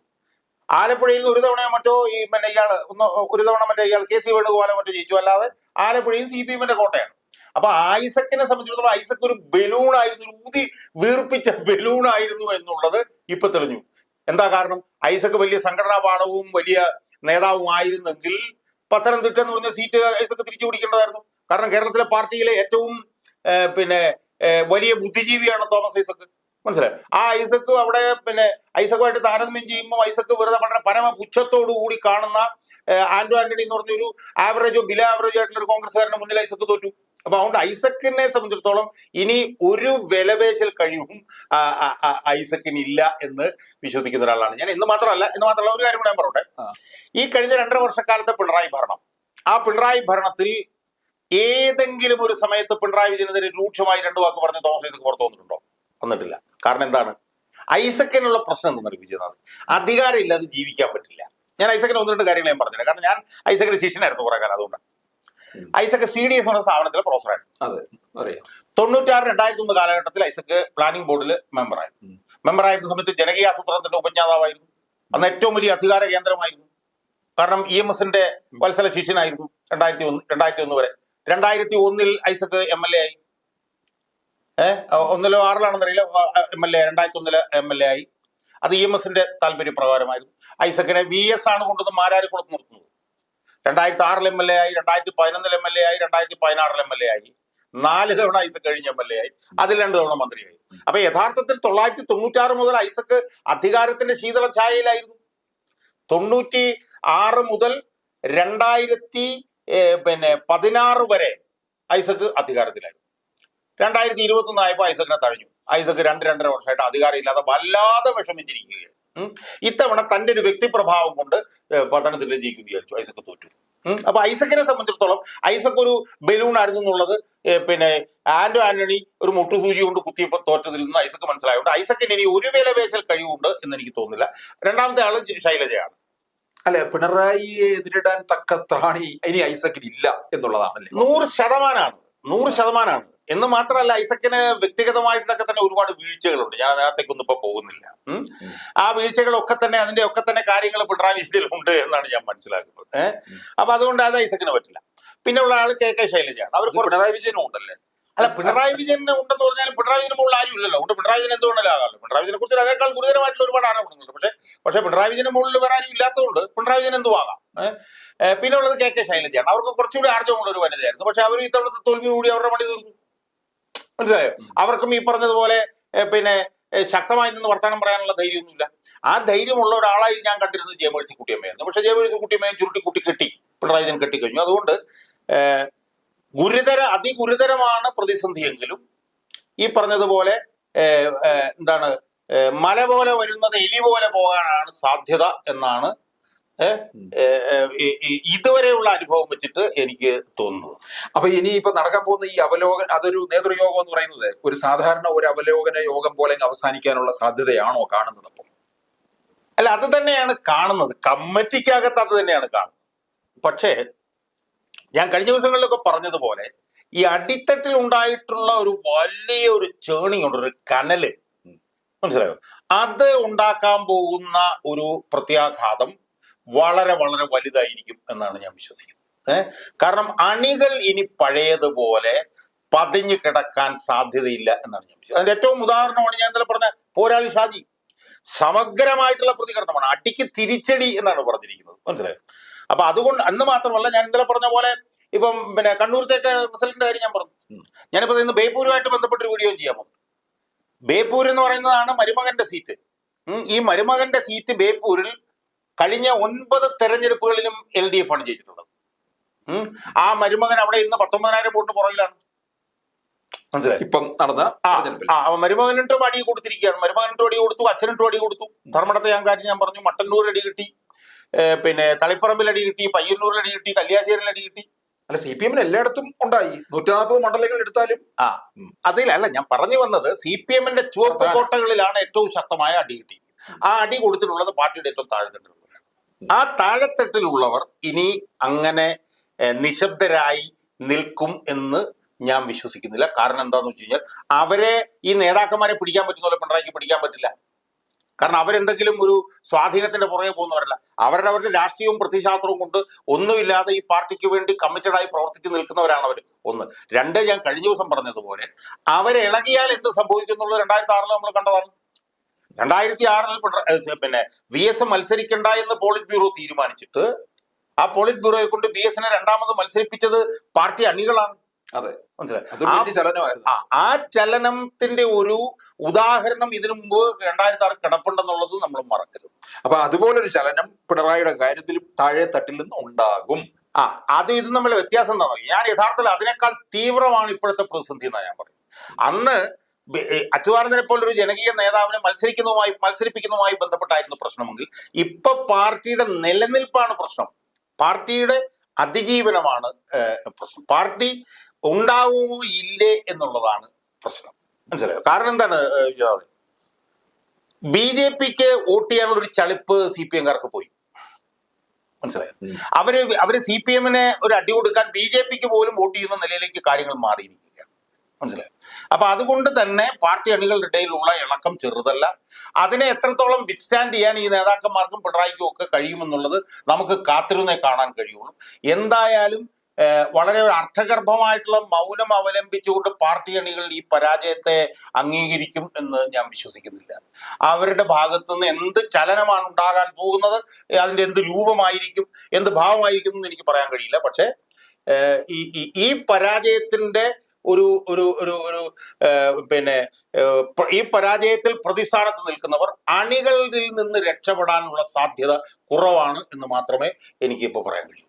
B: ആലപ്പുഴയിൽ ഒരു തവണ മറ്റോ ഈ പിന്നെ ഇയാൾ ഒന്ന് ഒരു തവണ മറ്റേ ഇയാൾ കെ സി വേണുഗോപാലോ മറ്റോ ജയിച്ചു. അല്ലാതെ ആലപ്പുഴയും സി പി എമ്മിന്റെ കോട്ടയാണ്. അപ്പൊ ഐസക്കിനെ സംബന്ധിച്ചിടത്തോളം ഐസക്ക് ഒരു ബലൂൺ ആയിരുന്നു ഊതി വീർപ്പിച്ച ബലൂൺ ആയിരുന്നു എന്നുള്ളത് ഇപ്പൊ തെളിഞ്ഞു. എന്താ കാരണം? ഐസക്ക് വലിയ സംഘടനാ പാഠവും വലിയ നേതാവും ആയിരുന്നെങ്കിൽ പത്തനംതിട്ട എന്ന് പറഞ്ഞ സീറ്റ് ഐസക്ക് തിരിച്ചു പിടിക്കേണ്ടതായിരുന്നു. കാരണം കേരളത്തിലെ പാർട്ടിയിലെ ഏറ്റവും പിന്നെ വലിയ ബുദ്ധിജീവിയാണ് തോമസ് ഐസക്ക്. മനസ്സിലായോ? ആ ഐസക്ക് അവിടെ പിന്നെ ഐസക്കുമായിട്ട് താരതമ്യം ചെയ്യുമ്പോൾ ഐസക്ക് വെറുതെ വളരെ പരമ പുച്ഛത്തോടു കൂടി കാണുന്ന ആന്റോ ആന്റണി എന്ന് പറഞ്ഞൊരു ആവറേജോ ബില ആവറേജോ ആയിട്ടുള്ള ഒരു കോൺഗ്രസ്സുകാരന്റെ മുന്നിൽ ഐസക്ക് തോറ്റു. അപ്പൊ അതുകൊണ്ട് ഐസക്കിനെ സംബന്ധിച്ചിടത്തോളം ഇനി ഒരു വിലപേശൽ കഴിവും ഐസക്കിന് ഇല്ല എന്ന് വിശ്വസിക്കുന്ന ഒരാളാണ്. ഞാൻ ഇന്ന് മാത്രമല്ല ഇന്ന് മാത്രമല്ല ഒരു കാര്യം കൂടെ ഞാൻ പറയട്ടെ ഈ കഴിഞ്ഞ രണ്ടര വർഷക്കാലത്തെ പിണറായി ഭരണം. ആ പിണറായി ഭരണത്തിൽ ഏതെങ്കിലും ഒരു സമയത്ത് പിണറായി വിജയനെതിരെ രൂക്ഷമായി രണ്ടു വാക്ക് പറഞ്ഞ് തോമസ് ഐസക്ക് പുറത്തു വന്നിട്ടുണ്ടോ? വന്നിട്ടില്ല. കാരണം എന്താണ്? ഐസക്കിനുള്ള പ്രശ്നം എന്ന് വിജയനാഥ് അധികാരം ഇല്ലാതെ ജീവിക്കാൻ പറ്റില്ല. ഞാൻ ഐസക്കിന് ഒന്ന് രണ്ട് കാര്യങ്ങൾ ഞാൻ പറഞ്ഞില്ല കാരണം ഞാൻ ഐസക്കിന് ശിഷ്യനായിരുന്നു കുറെ കാലം അതുകൊണ്ട്. ഐസക്ക് സി ഡി എസ് എന്ന സ്ഥാപനത്തിലെ പ്രൊഫസറായിരുന്നു തൊണ്ണൂറ്റാറ് രണ്ടായിരത്തി ഒന്ന് കാലഘട്ടത്തിൽ ഐസക്ക് പ്ലാനിംഗ് ബോർഡിൽ മെമ്പറായിരുന്നു
A: മെമ്പർ
B: മെമ്പറായിരുന്ന സമയത്ത് ജനകീയ ആസൂത്രണത്തിന്റെ ഉപജ്ഞാതാവായിരുന്നു. അന്ന് ഏറ്റവും വലിയ അധികാര കേന്ദ്രമായിരുന്നു. കാരണം ഇ എം എസിന്റെ വത്സല ശിഷ്യനായിരുന്നു രണ്ടായിരത്തി ഒന്ന് രണ്ടായിരത്തി ഒന്ന് വരെ. രണ്ടായിരത്തി ഒന്നിൽ ഐസക്ക് എം എൽ എ ആയി. ഏഹ് ഒന്നിലോ ആറിലാണെന്നറിയില്ല. എം എൽ എ രണ്ടായിരത്തി ഒന്നിൽ എം എൽ എ ആയി. അത് ഇ എം എസിന്റെ താല്പര്യപ്രകാരമായിരുന്നു. ഐസക്കിനെ വി എസ് ആണ് കൊണ്ടുവന്ന് മാരാരിക്കുളത്ത് നിർത്തുന്നത്. രണ്ടായിരത്തി ആറിൽ എം എൽ എ ആയി രണ്ടായിരത്തി പതിനൊന്നിൽ എം എൽ എ ആയി രണ്ടായിരത്തി പതിനാറിൽ എം എൽ എ ആയി. നാല് തവണ ഐസക് കഴിഞ്ഞ എം എൽ എ ആയി. അതിൽ രണ്ട് തവണ മന്ത്രിയായി. അപ്പൊ യഥാർത്ഥത്തിൽ തൊള്ളായിരത്തി തൊണ്ണൂറ്റാറ് മുതൽ ഐസക് അധികാരത്തിന്റെ ശീതള ഛായയിലായിരുന്നു. തൊണ്ണൂറ്റി ആറ് മുതൽ രണ്ടായിരത്തി പിന്നെ പതിനാറ് വരെ ഐസക് അധികാരത്തിലായിരുന്നു. രണ്ടായിരത്തി ഇരുപത്തി ഒന്ന് ആയപ്പോൾ ഐസക്കിനെ തഴഞ്ഞു. ഐസക്ക് രണ്ട് രണ്ടര വർഷമായിട്ട് അധികാരം ഇല്ലാതെ വല്ലാതെ വിഷമിച്ചിരിക്കുകയാണ്. ഇത്തവണ തന്റെ ഒരു വ്യക്തിപ്രഭാവം കൊണ്ട് പതനത്തിൽ പത്തനംതിട്ട ജയിക്കും വിചാരിച്ചു. ഐസക്ക് തോറ്റു. അപ്പൊ ഐസക്കിനെ സംബന്ധിച്ചിടത്തോളം ഐസക്ക് ഒരു ബലൂൺ ആയിരുന്നു എന്നുള്ളത് പിന്നെ ആന്റോ ആന്റണി ഒരു മുട്ടുസൂചി കൊണ്ട് കുത്തിയപ്പോൾ തോറ്റതിൽ നിന്ന് ഐസക്ക് മനസ്സിലായതുകൊണ്ട് ഐസക്കിന് ഇനി ഒരു വില വേശൽ കഴിവുണ്ട് എന്ന് എനിക്ക് തോന്നുന്നില്ല. രണ്ടാമത്തെ ആൾ ശൈലജയാണ്.
A: അല്ലെ പിണറായിയെ എതിരിടാൻ തക്ക ത്രാണി ഇനി ഐസക്കിന് ഇല്ല എന്നുള്ളതാണല്ലേ?
B: നൂറ് ശതമാനമാണ് നൂറ് ശതമാനമാണ് എന്ന് മാത്രമല്ല ഐസക്കിന് വ്യക്തിഗതമായിട്ടൊക്കെ തന്നെ ഒരുപാട് വീഴ്ചകളുണ്ട്. ഞാൻ അതിനകത്തേക്കൊന്നും ഇപ്പൊ പോകുന്നില്ല. ആ വീഴ്ചകളൊക്കെ തന്നെ അതിന്റെ ഒക്കെ തന്നെ കാര്യങ്ങൾ പിണറായി വിജയനിലുണ്ട് എന്നാണ് ഞാൻ മനസ്സിലാക്കുന്നത്. ഏഹ് അപ്പൊ അതുകൊണ്ട് അത് ഐസക്കിന് പറ്റില്ല. പിന്നെ ഉള്ള ആൾ കെ കെ ശൈലജയാണ്. അവർ
A: പിണറായി വിജയനും ഉണ്ടല്ലേ?
B: അല്ല പിണറായി വിജയൻ ഉണ്ടെന്ന് പറഞ്ഞാലും പിണറായി വിജയന് മുകളിൽ ആരും ഇല്ലല്ലോ. അതുകൊണ്ട് പിണറായി വിജയൻ എന്തുകൊണ്ടല്ലോ ആകാമല്ലോ. പിണറായി വിജയനെ കുറിച്ച് അതേക്കാൾ ഗുരുതരമായിട്ടുള്ള ഒരുപാട് ആരോപണങ്ങളുണ്ട്. പക്ഷെ പക്ഷെ പിണറായി വിജയന് മുകളിൽ വരാനും ഇല്ലാത്തതുകൊണ്ട് പിണറായി വിജയൻ എന്തും ആകാം ഏഹ്? ഏഹ് പിന്നെ ഉള്ളത് കെ കെ ശൈലജയാണ്. അവർക്ക് കുറച്ചുകൂടി ആർജവമുള്ള ഒരു വനിതയായിരുന്നു. പക്ഷെ അവർ ഇത്തവണത്തെ തോൽവി കൂടി അവരുടെ പണി തീർന്നു. മനസ്സിലായോ? അവർക്കും ഈ പറഞ്ഞതുപോലെ പിന്നെ ശക്തമായി നിന്ന് വർത്തമാനം പറയാനുള്ള ധൈര്യമൊന്നുമില്ല. ആ ധൈര്യമുള്ള ഒരാളായി ഞാൻ കണ്ടിരുന്നത് ജയമേഴ്സി കുട്ടിയമ്മയായിരുന്നു. പക്ഷെ ജയമേഴ്സി കുട്ടിയമ്മയെ ചുരുട്ടി കുട്ടി കെട്ടി പിണറായി കെട്ടി കെട്ടിക്കഴിഞ്ഞു. അതുകൊണ്ട് ഗുരുതര അതിഗുരുതരമാണ് പ്രതിസന്ധിയെങ്കിലും ഈ പറഞ്ഞതുപോലെ എന്താണ് മല പോലെ വരുന്നത് എലി പോലെ പോകാനാണ് സാധ്യത എന്നാണ് ഇതുവരെയുള്ള അനുഭവം വെച്ചിട്ട് എനിക്ക് തോന്നുന്നു.
A: അപ്പൊ ഇനി ഇപ്പൊ നടക്കാൻ പോകുന്ന ഈ അവലോകന അതൊരു നേതൃയോഗം എന്ന് പറയുന്നത് ഒരു സാധാരണ ഒരു അവലോകന യോഗം പോലെ അവസാനിക്കാനുള്ള സാധ്യതയാണോ കാണുന്നത് അപ്പം?
B: അല്ല അത് തന്നെയാണ് കാണുന്നത്. കമ്മിറ്റിക്കകത്ത് അത് തന്നെയാണ് കാണുന്നത്. പക്ഷേ ഞാൻ കഴിഞ്ഞ ദിവസങ്ങളിലൊക്കെ പറഞ്ഞതുപോലെ ഈ അടിത്തട്ടിൽ ഉണ്ടായിട്ടുള്ള ഒരു വലിയ ഒരു ചേണിങ് ഉണ്ട് ഒരു കനൽ. മനസ്സിലായോ? അത് ഉണ്ടാക്കാൻ പോകുന്ന ഒരു പ്രത്യാഘാതം വളരെ വളരെ വലുതായിരിക്കും എന്നാണ് ഞാൻ വിശ്വസിക്കുന്നത്. കാരണം അണികൾ ഇനി പഴയതുപോലെ പതിഞ്ഞു കിടക്കാൻ സാധ്യതയില്ല എന്നാണ് ഞാൻ വിശ്വസിക്കുന്നത് അതിന്റെ ഏറ്റവും ഉദാഹരണമാണ് ഞാൻ ഇന്നലെ പറഞ്ഞ പോരാളി ഷാജി. സമഗ്രമായിട്ടുള്ള പ്രതികരണമാണ്. അടിക്ക് തിരിച്ചടി എന്നാണ് പറഞ്ഞിരിക്കുന്നത്. മനസ്സിലായോ? അപ്പൊ അതുകൊണ്ട് അന്ന് മാത്രമല്ല ഞാൻ ഇന്നലെ പറഞ്ഞ പോലെ ഇപ്പം പിന്നെ കണ്ണൂർ തേക്ക് റിസൾട്ടിന്റെ കാര്യം ഞാൻ പറഞ്ഞു. ഞാനിപ്പോ ഇന്ന് ബേപ്പൂരുമായിട്ട് ബന്ധപ്പെട്ടൊരു വീഡിയോ ചെയ്യാൻ പോകുന്നു. ബേപ്പൂർ എന്ന് പറയുന്നതാണ് മരുമകന്റെ സീറ്റ്. ഈ മരുമകന്റെ സീറ്റ് ബേപ്പൂരിൽ കഴിഞ്ഞ ഒൻപത് തെരഞ്ഞെടുപ്പുകളിലും എൽ ഡി എഫ് ആണ് ജയിച്ചിട്ടുള്ളത്. ആ മരുമകൻ അവിടെ ഇന്ന് പത്തൊമ്പതിനായിരം വോട്ട് പുറകിലാണ്. മനസ്സിലായി?
A: ഇപ്പം നടന്ന
B: മരുമകനിട്ടും അടി കൊടുത്തിരിക്കുകയാണ്. മരുമകനിട്ടും അടി കൊടുത്തു അച്ഛനിട്ടും അടി കൊടുത്തു. ധർമ്മടത്തെ ഞാൻ കാര്യം ഞാൻ പറഞ്ഞു. മട്ടന്നൂർ അടി കിട്ടി. പിന്നെ തളിപ്പറമ്പിൽ അടി കിട്ടി. പയ്യന്നൂരിൽ അടി കിട്ടി. കല്യാശ്ശേരിൽ അടി കിട്ടി.
A: അല്ല സി പി എമ്മിന് എല്ലായിടത്തും ഉണ്ടായി. നൂറ്റി നാൽപ്പത് മണ്ഡലങ്ങൾ എടുത്താലും.
B: ആ അതിലല്ല ഞാൻ പറഞ്ഞു വന്നത് സി പി എമ്മിന്റെ ചുവപ്പ് കോട്ടകളിലാണ് ഏറ്റവും ശക്തമായ അടി കിട്ടിയത് ആ അടി കൊടുത്തിട്ടുള്ളത് പാർട്ടിയുടെ ഏറ്റവും താഴെത്തട്ടിലുള്ളവരാണ് ആ താഴെത്തട്ടിലുള്ളവർ ഇനി അങ്ങനെ നിശബ്ദരായി നിൽക്കും എന്ന് ഞാൻ വിശ്വസിക്കുന്നില്ല. കാരണം എന്താന്ന് വെച്ച് കഴിഞ്ഞാൽ അവരെ ഈ നേതാക്കന്മാരെ പിടിക്കാൻ പറ്റുന്ന പോലെ പിണറായിക്ക് പിടിക്കാൻ പറ്റില്ല. കാരണം അവരെന്തെങ്കിലും ഒരു സ്വാധീനത്തിന്റെ പുറകെ പോകുന്നവരല്ല. അവരുടെ അവരുടെ രാഷ്ട്രീയവും പ്രതിശാസ്ത്രവും കൊണ്ട് ഒന്നുമില്ലാതെ ഈ പാർട്ടിക്ക് വേണ്ടി കമ്മിറ്റഡായി പ്രവർത്തിച്ച് നിൽക്കുന്നവരാണ് അവർ ഒന്ന്. രണ്ട് ഞാൻ കഴിഞ്ഞ ദിവസം പറഞ്ഞതുപോലെ അവരെ ഇളകിയാൽ എന്ത് സംഭവിക്കുന്നുള്ളത് രണ്ടായിരത്തി ആറിൽ നമ്മൾ കണ്ടതാണ്. രണ്ടായിരത്തി ആറിൽ പിന്നെ വി എസ് മത്സരിക്കണ്ട എന്ന് പോളിറ്റ് ബ്യൂറോ തീരുമാനിച്ചിട്ട് ആ പോളിറ്റ് ബ്യൂറോയെ കൊണ്ട് വി എസിനെ രണ്ടാമത് മത്സരിപ്പിച്ചത് പാർട്ടി അണികളാണ്.
A: അതെ.
B: ആ ചലനത്തിന്റെ ഒരു ഉദാഹരണം ഇതിനു മുമ്പ് രണ്ടായിരത്തി ആറ് കിടപ്പുണ്ടെന്നുള്ളത് നമ്മൾ മറക്കരുത്.
A: അപ്പൊ അതുപോലൊരു ചലനം പിണറായിയുടെ കാര്യത്തിലും താഴെ തട്ടിൽ നിന്ന് ഉണ്ടാകും.
B: ആ അത് ഇത് തമ്മിൽ വ്യത്യാസം എന്താണെന്ന് ഞാൻ യഥാർത്ഥത്തിൽ അതിനേക്കാൾ തീവ്രമാണ് ഇപ്പോഴത്തെ പ്രതിസന്ധി എന്നാണ് ഞാൻ പറയുന്നത്. അന്ന് അച്യുതാനന്ദനെ പോലൊരു ജനകീയ നേതാവിനെ മത്സരിക്കുന്നതുമായി മത്സരിപ്പിക്കുന്നതുമായി ബന്ധപ്പെട്ടായിരുന്നു പ്രശ്നമെങ്കിൽ ഇപ്പൊ പാർട്ടിയുടെ നിലനിൽപ്പാണ് പ്രശ്നം. പാർട്ടിയുടെ അതിജീവനമാണ് പ്രശ്നം. പാർട്ടി ഉണ്ടാവുമോ ഇല്ലേ എന്നുള്ളതാണ് പ്രശ്നം. മനസ്സിലായോ? കാരണം എന്താണ് ബി ജെ പിക്ക് വോട്ട് ചെയ്യാനുള്ള ഒരു ചളിപ്പ് സി പി എംകാർക്ക് പോയി. മനസ്സിലായോ. അവർ അവർ സി പി എമ്മിനെ ഒരു അടി കൊടുക്കാൻ ബി ജെ പിക്ക് പോലും വോട്ട് ചെയ്യുന്ന നിലയിലേക്ക് കാര്യങ്ങൾ മാറിയിരിക്കുകയാണ്. മനസ്സിലായോ? അപ്പൊ അതുകൊണ്ട് തന്നെ പാർട്ടി അണികളുടെ ഇടയിലുള്ള ഇളക്കം ചെറുതല്ല. അതിനെ എത്രത്തോളം വിത്ത്സ്റ്റാൻഡ് ചെയ്യാൻ ഈ നേതാക്കന്മാർക്കും പിണറായിക്കും ഒക്കെ കഴിയുമെന്നുള്ളത് നമുക്ക് കാത്തിരുന്നേ കാണാൻ കഴിയുള്ളൂ. എന്തായാലും വളരെ ഒരു അർത്ഥഗർഭമായിട്ടുള്ള മൗനം അവലംബിച്ചുകൊണ്ട് പാർട്ടി അണികൾ ഈ പരാജയത്തെ അംഗീകരിക്കും എന്ന് ഞാൻ വിശ്വസിക്കുന്നില്ല. അവരുടെ ഭാഗത്തു നിന്ന് എന്ത് ചലനമാണ് ഉണ്ടാകാൻ പോകുന്നത് അതിന്റെ എന്ത് രൂപമായിരിക്കും എന്ത് ഭാവമായിരിക്കും എന്ന് എനിക്ക് പറയാൻ കഴിയില്ല. പക്ഷേ ഈ- ഈ പരാജയത്തിന്റെ ഒരു ഒരു ഒരു ഒരു പിന്നെ ഈ പരാജയത്തിൽ പ്രതിസ്ഥാനത്ത് നിൽക്കുന്നവർ അണികളിൽ നിന്ന് രക്ഷപ്പെടാനുള്ള സാധ്യത കുറവാണ് എന്ന് മാത്രമേ എനിക്കിപ്പോൾ പറയാൻ കഴിയൂ.